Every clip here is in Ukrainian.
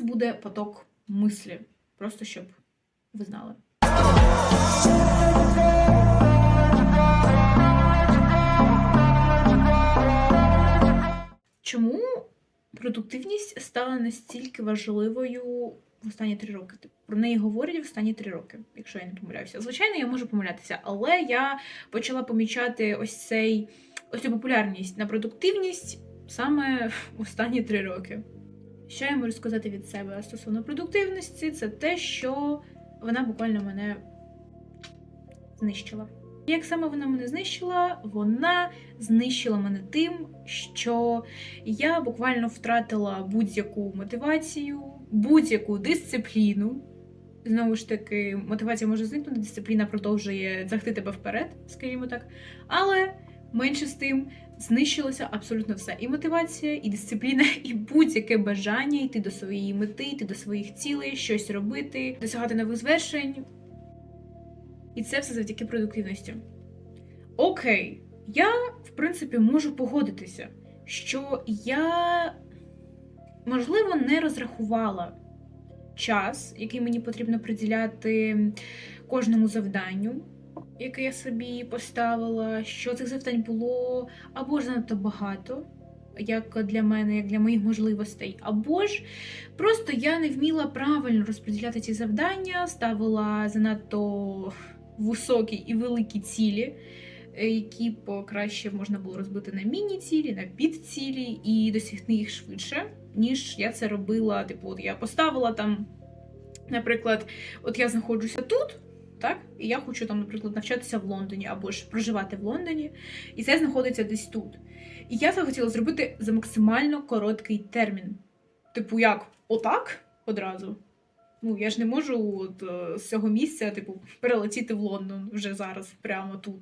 буде поток мислі. Просто щоб ви знали. Чому продуктивність стала настільки важливою в останні три роки? Типу, Про неї говорять в останні три роки, якщо я не помиляюся. Звичайно, я можу помилятися, але я почала помічати ось цей ось цю популярність на продуктивність саме в останні три роки. Що я можу сказати від себе стосовно продуктивності, це те, що вона буквально мене знищила. Як саме вона мене знищила? Вона знищила мене тим, що я буквально втратила будь-яку мотивацію, будь-яку дисципліну. Знову ж таки, мотивація може зникнути, дисципліна продовжує тягти тебе вперед, скажімо так. Але менше з тим знищилося абсолютно все. І мотивація, і дисципліна, і будь-яке бажання йти до своєї мети, йти до своїх цілей, щось робити, досягати нових звершень. І це все завдяки продуктивності. Окей, я, в принципі, можу погодитися, що я, можливо, не розрахувала час, який мені потрібно приділяти кожному завданню, яке я собі поставила, що цих завдань було або ж занадто багато. Як для мене, як для моїх можливостей, або ж просто я не вміла правильно розподіляти ці завдання, ставила занадто високі і великі цілі, е, які б краще можна було розбити на міні-цілі, на підцілі і досягти їх швидше, ніж я це робила. Типу, от я поставила там, наприклад, от я знаходжуся тут. Так, і я хочу там, наприклад, навчатися в Лондоні або ж проживати в Лондоні, і це знаходиться десь тут. І я це хотіла зробити за максимально короткий термін. Типу, як отак одразу. Ну, я ж не можу от, е, з цього місця, типу, перелетіти в Лондон вже зараз, прямо тут.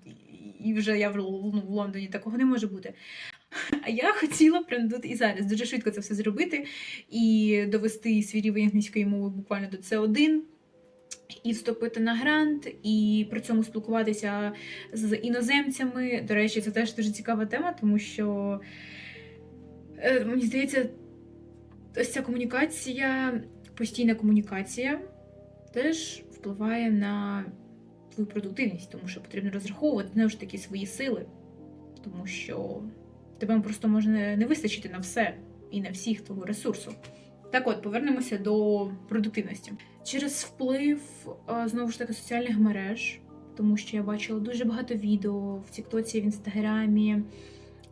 І- вже я в, ну, в Лондоні такого не може бути. А я хотіла прямо тут і зараз дуже швидко це все зробити і довести свій рівень англійської мови буквально до С1, і вступити на грант, і при цьому спілкуватися з іноземцями. До речі, це теж дуже цікава тема, тому що е, мені здається, ось ця комунікація, постійна комунікація теж впливає на твою продуктивність, тому що потрібно розраховувати знову ж таки свої сили, тому що тебе просто може не вистачити на все і на всіх твого ресурсу. Так от, повернемося до продуктивності. Через вплив е, знову ж таки соціальних мереж, тому що я бачила дуже багато відео в Тіктоці, в Інстаграмі,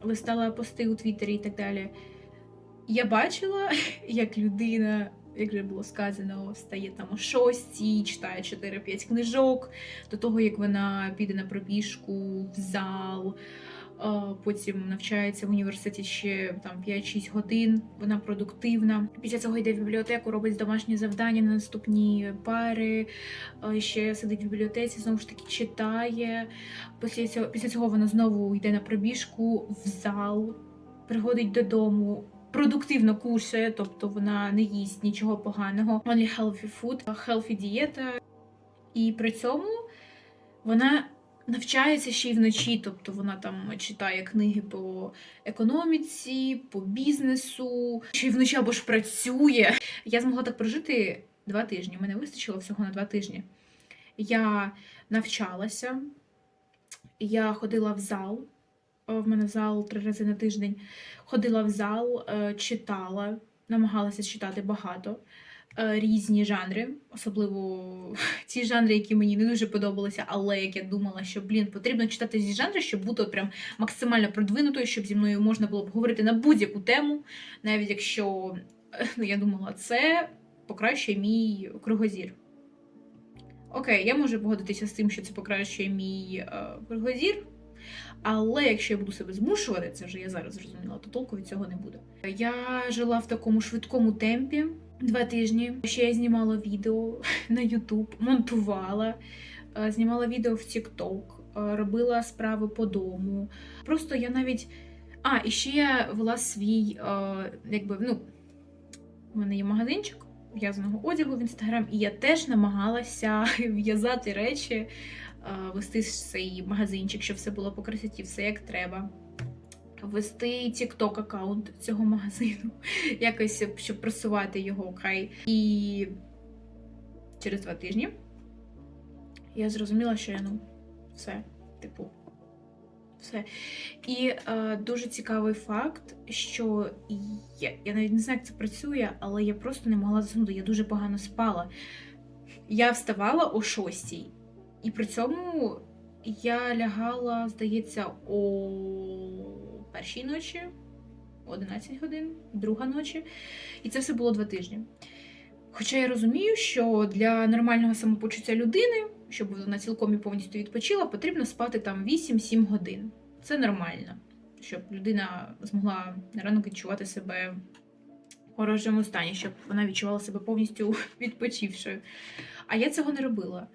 листала пости у Твіттері і так далі. Я бачила, як людина, як вже було сказано, встає там о 6, читає 4-5 книжок, до того як вона піде на пробіжку в зал. Потім навчається в університеті ще там 5-6 годин, вона продуктивна. Після цього йде в бібліотеку, робить домашні завдання на наступні пари, ще сидить в бібліотеці, знову ж таки читає. Після цього, після цього вона знову йде на пробіжку в зал, приходить додому. Продуктивно кушає, тобто вона не їсть нічого поганого. Only healthy food, healthy дієта. І при цьому вона навчається ще й вночі, тобто вона там читає книги по економіці, по бізнесу, ще й вночі або ж працює. Я змогла так прожити два тижні. Мене вистачило всього на два тижні. Я навчалася, я ходила в зал. е, В мене зал три рази на тиждень. Ходила в зал, е, читала, намагалася читати багато різні жанри, особливо ті жанри, які мені не дуже подобалися, але як я думала, що блін, потрібно читати ці жанри, щоб бути от прям максимально продвинутою, щоб зі мною можна було б говорити на будь-яку тему, навіть якщо е, ну, я думала, це покращує мій кругозір. Окей, я можу погодитися з тим, що це покращує мій е, кругозір. Але якщо я буду себе змушувати, це вже я зараз зрозуміла, то толку від цього не буде. Я жила в такому швидкому темпі два тижні. Ще я знімала відео на YouTube, монтувала, е, знімала відео в TikTok, е, робила справи по дому. Просто я навіть. А, і ще я вела свій, е, якби, ну, у мене є магазинчик в'язаного одягу в інстаграм, і я теж намагалася в'язати речі, вести цей магазинчик, щоб все було по красоті, все як треба. Вести TikTok аккаунт цього магазину, якось щоб просувати його край. І через два тижні я зрозуміла, що я ну все, типу, все. І е, дуже цікавий факт, що я, я навіть не знаю, як це працює, але я просто не могла заснути. Я дуже погано спала. Я вставала о 6 і при цьому я лягала, здається, о першій ночі, 11 годин, друга ночі. І це все було два тижні. Хоча я розумію, що для нормального самопочуття людини, щоб вона цілком і повністю відпочила, потрібно спати там 8-7 годин. Це нормально, щоб людина змогла на ранок відчувати себе в хорошому стані, щоб вона відчувала себе повністю відпочившою. А я цього не робила.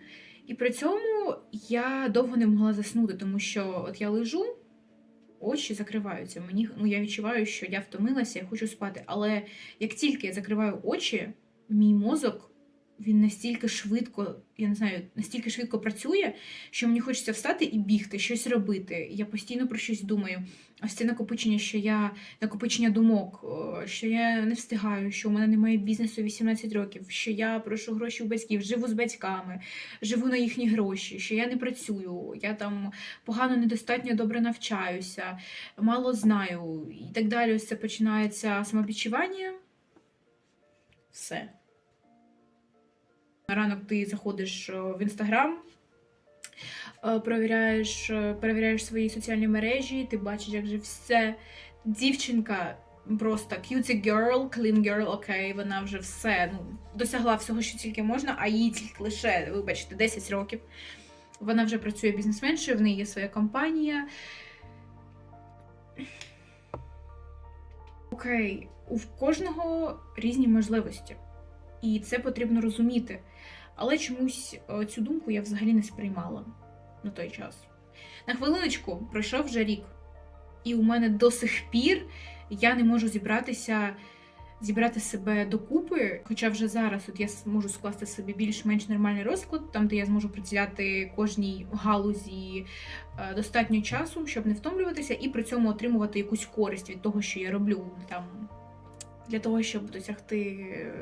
І при цьому я довго не могла заснути, тому що от я лежу, очі закриваються. Мені ну, я відчуваю, що я втомилася, я хочу спати. Але як тільки я закриваю очі, мій мозок він настільки швидко, я не знаю, настільки швидко працює, що мені хочеться встати і бігти, щось робити. Я постійно про щось думаю. Ось це накопичення, що я накопичення думок, що я не встигаю, що у мене немає бізнесу 18 років, що я прошу гроші у батьків, живу з батьками, живу на їхні гроші, що я не працюю, я там погано, недостатньо добре навчаюся, мало знаю і так далі. Ось це починається самовідчування. Все. На ранок ти заходиш е, в інстаграм, е, перевіряєш, е, перевіряєш свої соціальні мережі, ти бачиш, як же все. Дівчинка просто cutie girl, clean girl, окей, вона вже все ну, досягла всього, що тільки можна, а їй тільки лише, вибачте, 10 років. Вона вже працює бізнесменшою, в неї є своя компанія. Окей, у кожного різні можливості. І це потрібно розуміти. Але чомусь е, цю думку я взагалі не сприймала на той час. На хвилиночку пройшов вже рік, і у мене до сих пір я не можу зібратися, зібрати себе докупи. Хоча вже зараз от я можу скласти собі більш-менш нормальний розклад, там де я зможу приділяти кожній галузі е, достатньо часу, щоб не втомлюватися, і при цьому отримувати якусь користь від того, що я роблю там для того, щоб досягти е,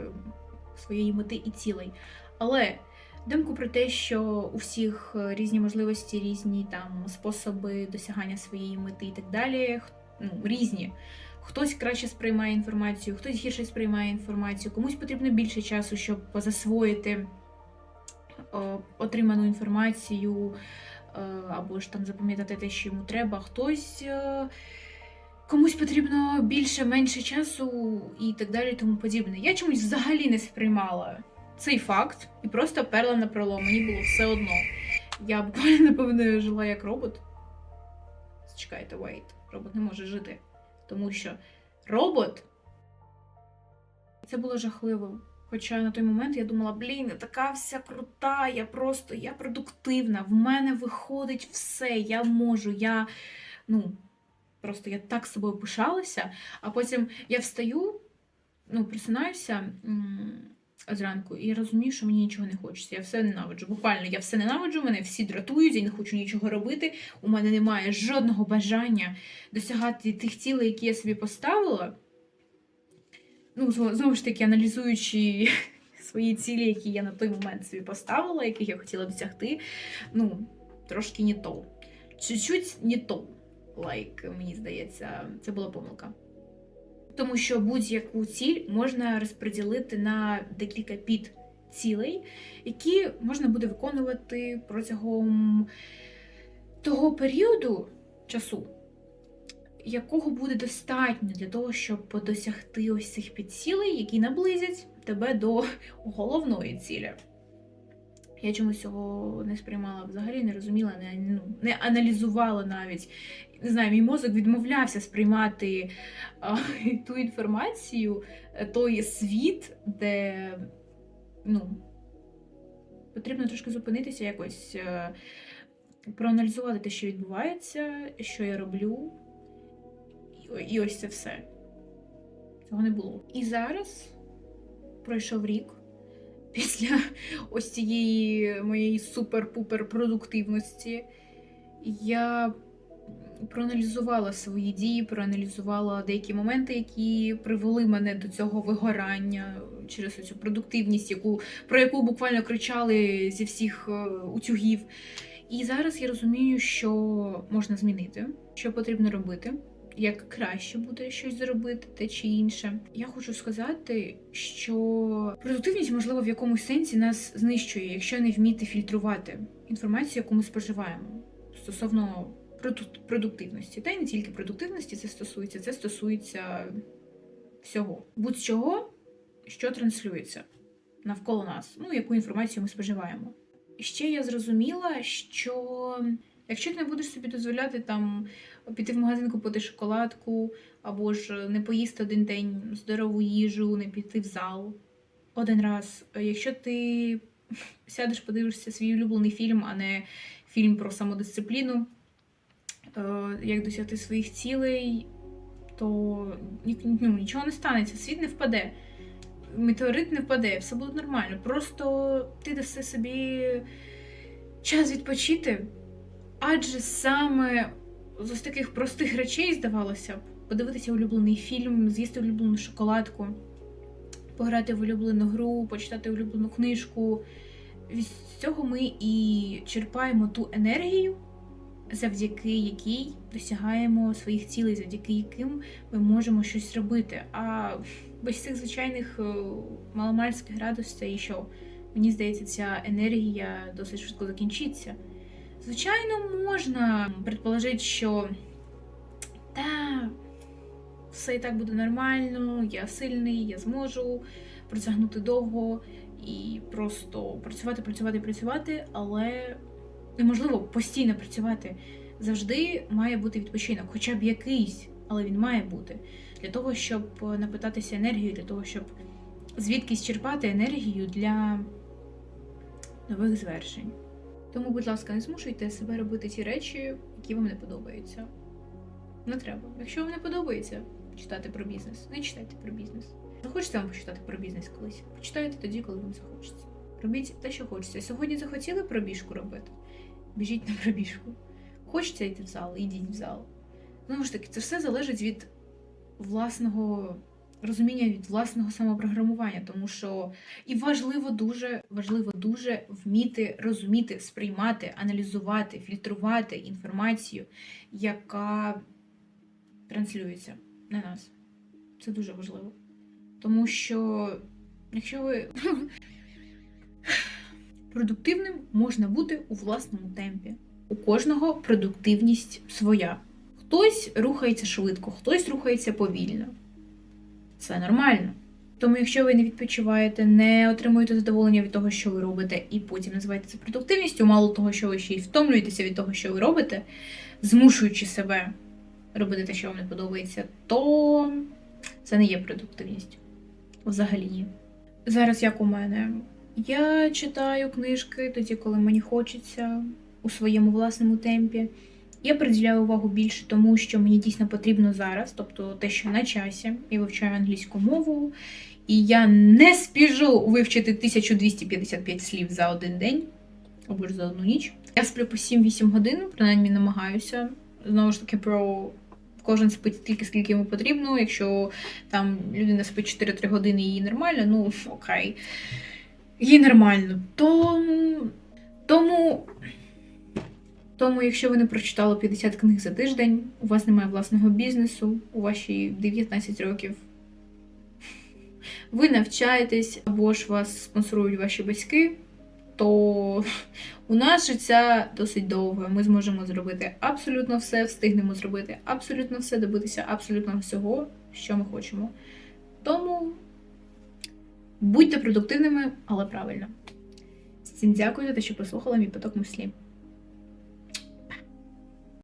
своєї мети і цілей. Але думку про те, що у всіх е, різні можливості, різні там способи досягання своєї мети і так далі, ну, різні. Хтось краще сприймає інформацію, хтось гірше сприймає інформацію, комусь потрібно більше часу, щоб засвоїти е, отриману інформацію е, або ж там запам'ятати те, що йому треба. Хтось комусь потрібно більше, менше часу і так далі, тому подібне. Я чомусь взагалі не сприймала цей факт і просто перла на пролом. Мені було все одно. Я буквально, напевно, жила як робот. Чекайте, wait. Робот не може жити. Тому що робот це було жахливо. Хоча на той момент я думала, блін, я така вся крута, я просто я продуктивна, в мене виходить все, я можу, я ну, просто я так собою пишалася, а потім я встаю, ну, просинаюся зранку, і я розумію, що мені нічого не хочеться. Я все ненавиджу. Буквально я все ненавиджу, мене всі дратують, я не хочу нічого робити. У мене немає жодного бажання досягати тих цілей, які я собі поставила. Ну, знову ж таки, аналізуючи свої цілі, які я на той момент собі поставила, яких я хотіла досягти, ну, трошки не то. Чуть-чуть не то. Лайк, мені здається, це була помилка. Тому що будь-яку ціль можна розподілити на декілька підцілей, які можна буде виконувати протягом того періоду часу, якого буде достатньо для того, щоб досягти ось цих підцілей, які наблизять тебе до головної цілі. Я чомусь цього не сприймала взагалі, не розуміла, не, ну, не аналізувала навіть. Не знаю, мій мозок відмовлявся сприймати а, ту інформацію, е, той світ, де ну, потрібно трошки зупинитися, якось е, проаналізувати те, що відбувається, що я роблю. І, і ось це все. Цього не було. І зараз пройшов рік після ось цієї моєї супер-пупер продуктивності. Я проаналізувала свої дії, проаналізувала деякі моменти, які привели мене до цього вигорання через цю продуктивність, яку, про яку буквально кричали зі всіх е, утюгів. І зараз я розумію, що можна змінити, що потрібно робити, як краще буде щось зробити, те чи інше. Я хочу сказати, що продуктивність, можливо, в якомусь сенсі нас знищує, якщо не вміти фільтрувати інформацію, яку ми споживаємо стосовно продуктивності. Та й не тільки продуктивності це стосується, це стосується всього. Будь-чого, що транслюється навколо нас, ну, яку інформацію ми споживаємо. Ще я зрозуміла, що якщо ти не будеш собі дозволяти там піти в магазин купити шоколадку, або ж не поїсти один день здорову їжу, не піти в зал один раз. Якщо ти сядеш, подивишся свій улюблений фільм, а не фільм про самодисципліну, е, як досягти своїх цілей, то ну, нічого не станеться, світ не впаде. Метеорит не впаде, все буде нормально. Просто ти даси собі час відпочити. Адже саме з таких простих речей, здавалося б, подивитися улюблений фільм, з'їсти улюблену шоколадку, пограти в улюблену гру, почитати улюблену книжку. Від цього ми і черпаємо ту енергію, завдяки якій досягаємо своїх цілей, завдяки яким ми можемо щось робити. А без цих звичайних е, маломальських радостей, що мені здається, ця енергія досить швидко закінчиться. Звичайно, можна предположити, що та все і так буде нормально, я сильний, я зможу протягнути довго і просто працювати, працювати, працювати, але неможливо постійно працювати. Завжди має бути відпочинок, хоча б якийсь, але він має бути для того, щоб напитатися енергією, для того, щоб звідкись черпати енергію для нових звершень. Тому, будь ласка, не змушуйте себе робити ті речі, які вам не подобаються. Не треба. Якщо вам не подобається читати про бізнес, не читайте про бізнес. Захочеться вам почитати про бізнес колись. Почитайте тоді, коли вам захочеться. Робіть те, що хочеться. Сьогодні захотіли пробіжку робити. Біжіть на пробіжку. Хочеться йти в зал, ідіть в зал. Знову ж таки, це все залежить від власного розуміння, від власного самопрограмування, тому що і важливо дуже, важливо дуже вміти розуміти, сприймати, аналізувати, фільтрувати інформацію, яка транслюється на нас. Це дуже важливо. Тому що, якщо ви продуктивним можна бути у власному темпі. У кожного продуктивність своя. Хтось рухається швидко, хтось рухається повільно. Це нормально. Тому, якщо ви не відпочиваєте, не отримуєте задоволення від того, що ви робите, і потім називаєте це продуктивністю, мало того, що ви ще й втомлюєтеся від того, що ви робите, змушуючи себе робити те, що вам не подобається, то це не є продуктивністю. Взагалі ні. Зараз як у мене. Я читаю книжки тоді, коли мені хочеться у своєму власному темпі. Я приділяю увагу більше тому, що мені дійсно потрібно зараз, тобто те, що на часі. Я вивчаю англійську мову, і я не спіжу вивчити 1255 слів за один день або ж за одну ніч. Я сплю по 7-8 годин, принаймні намагаюся. Знову ж таки, про кожен спить стільки, скільки йому потрібно. Якщо там людина спить 4-3 години їй нормально, ну окей. Їй нормально. Тому. Тому. Тому, якщо ви не прочитали 50 книг за тиждень, у вас немає власного бізнесу, у ваші 19 років, ви навчаєтесь або ж вас спонсорують ваші батьки, то у нас життя досить довге. Ми зможемо зробити абсолютно все, встигнемо зробити абсолютно все, добитися абсолютно всього, що ми хочемо. Тому будьте продуктивними, але правильно. Всім дякую за те, що послухали мій поток мислів.